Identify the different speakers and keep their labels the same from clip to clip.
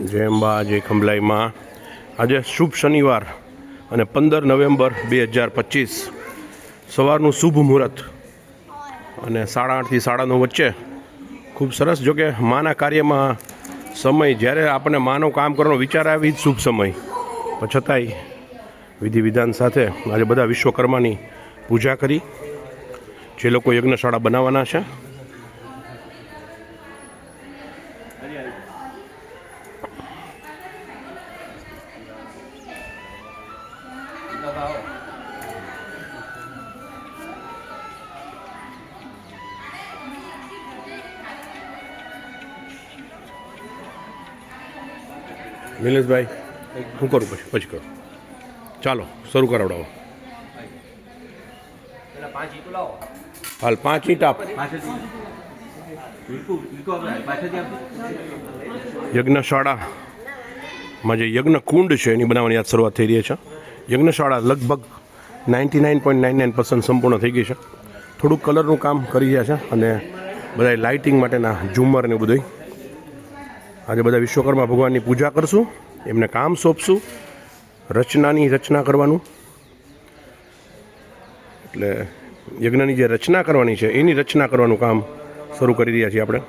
Speaker 1: જય અંબા જય ખંભલાઈમાં આજે શુભ શનિવાર અને પંદર નવેમ્બર બે હજાર પચીસ. સવારનું શુભ મુહૂર્ત અને સાડા આઠથી સાડા નવ વચ્ચે ખૂબ સરસ, જોકે માના કાર્યમાં સમય, જ્યારે આપણને માનું કામ કરવાનો વિચાર આવી જ શુભ સમય. પણ છતાંય વિધિ વિધાન સાથે આજે બધા વિશ્વકર્માની પૂજા કરી. જે લોકો યજ્ઞશાળા બનાવવાના છે નિલેશભાઈ હું કરું પછી પછી કરું. ચાલો શરૂ કરાવડાવો. હાલ પાંચ ઈંટ આપ.
Speaker 2: યજ્ઞશાળા.
Speaker 1: યજ્ઞશાળામાં જે યજ્ઞ કુંડ છે એની બનાવવાની આજ શરૂઆત થઈ રહી છે. યજ્ઞશાળા લગભગ ninety nine point nine nine percent સંપૂર્ણ થઈ ગઈ છે. થોડુંક કલરનું કામ કરી રહ્યા છે અને બધા લાઇટિંગ માટેના ઝુમર ને બધું આજે બધા વિશ્વકર્મા ભગવાનની પૂજા કરશું, એમને કામ સોંપશું, રચનાની રચના કરવાનું. એટલે યજ્ઞની જે રચના કરવાની છે, એની રચના કરવાનું કામ શરૂ કરી રહ્યા છીએ આપણે.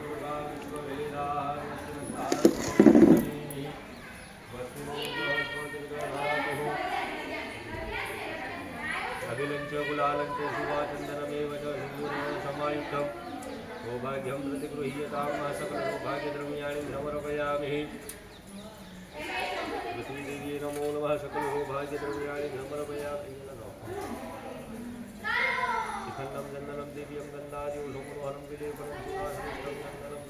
Speaker 2: અખિલંચ કુલાલંચ શુભાચંદનમેવ ચ સિંદૂરેણ સમાયુક્તમ सौभाग्यं प्रतिगृह्यतां मा सकलसौभाग्यद्रव्याणि भ्रमर्पयामि पृथ्वीदेवी नमो नम सकलसौभाग्यद्रव्याणि भ्रमर्पयामि खण्डं चन्दनं दिव्यं गन्धादिवसोमोहनं विलेपनं सुरासनं चन्दनं